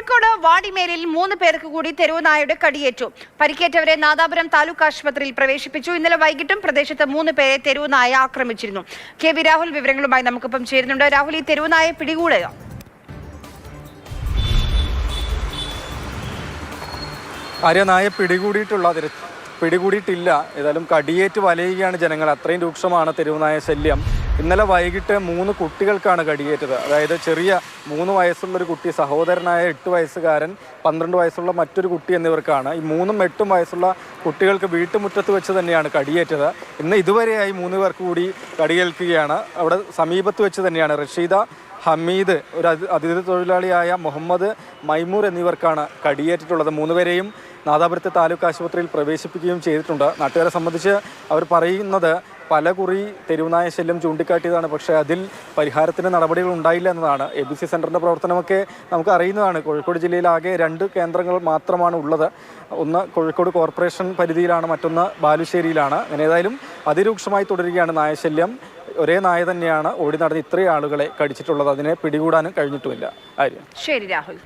കോഴിക്കോട് വാടിമേലിൽ മൂന്ന് പേർക്ക് കൂടി തെരുവുനായുടെ കടിയേറ്റു. പരിക്കേറ്റവരെ നാദാപുരം താലൂക്ക് ആശുപത്രിയിൽ പ്രവേശിപ്പിച്ചു. ഇന്നലെ വൈകിട്ടും പ്രദേശത്ത് മൂന്ന് പേരെ തെരുവുനായ ആക്രമിച്ചിരുന്നു. കെ വി രാഹുൽ വിവരങ്ങളുമായി നമുക്കിപ്പം ചേരുന്നുണ്ട്. രാഹുൽ ഈ തെരുവുനായ പിടികൂടുക. ആര്യനായ പിടികൂടിയിട്ടുള്ള പിടികൂടിയിട്ടില്ല. ഏതായാലും കടിയേറ്റ് വലയുകയാണ് ജനങ്ങൾ. അത്രയും രൂക്ഷമാണ് തെരുവുനായ ശല്യം. ഇന്നലെ വൈകിട്ട് മൂന്ന് കുട്ടികൾക്കാണ് കടിയേറ്റത്. അതായത് ചെറിയ മൂന്ന് വയസ്സുള്ള ഒരു കുട്ടി സഹോദരനായ എട്ട് വയസ്സുകാരൻ പന്ത്രണ്ട് വയസ്സുള്ള മറ്റൊരു കുട്ടി എന്നിവർക്കാണ്. ഈ മൂന്നും എട്ടും വയസ്സുള്ള കുട്ടികൾക്ക് വീട്ടുമുറ്റത്ത് വെച്ച് തന്നെയാണ് കടിയേറ്റത്. ഇന്ന് ഇതുവരെയായി മൂന്ന് പേർക്ക് കൂടി കടിയേൽക്കുകയാണ്. അവിടെ സമീപത്ത് വെച്ച് തന്നെയാണ് റഷീദ ഹമീദ് ഒരു അതിഥി തൊഴിലാളിയായ മുഹമ്മദ് മൈമൂർ എന്നിവർക്കാണ് കടിയേറ്റിട്ടുള്ളത്. മൂന്നുപേരെയും നാദാപുരത്തെ താലൂക്ക് ആശുപത്രിയിൽ പ്രവേശിപ്പിക്കുകയും ചെയ്തിട്ടുണ്ട്. നാട്ടുകാരെ സംബന്ധിച്ച് അവർ പറയുന്നത് പല കുറി തെരുവുനായ ശല്യം ചൂണ്ടിക്കാട്ടിയതാണ്. പക്ഷേ അതിൽ പരിഹാരത്തിന് നടപടികൾ ഉണ്ടായില്ല എന്നതാണ് എ ബി സി സെന്ററിന്റെ പ്രവർത്തനമൊക്കെ നമുക്ക് അറിയുന്നതാണ്. കോഴിക്കോട് ജില്ലയിൽ ആകെ രണ്ട് കേന്ദ്രങ്ങൾ മാത്രമാണ് ഉള്ളത്. ഒന്ന് കോഴിക്കോട് കോർപ്പറേഷൻ പരിധിയിലാണ് മറ്റൊന്ന് ബാലുശ്ശേരിയിലാണ്. അങ്ങനെ ഏതായാലും അതിരൂക്ഷമായി തുടരുകയാണ് നായശല്യം ഒരേ നായ തന്നെയാണ് ഓടി നടന്ന് ഇത്രയും ആളുകളെ കടിച്ചിട്ടുള്ളത്. അതിനെ പിടികൂടാനും കഴിഞ്ഞിട്ടുമില്ല. ആര്യ. ശരി രാഹുൽ.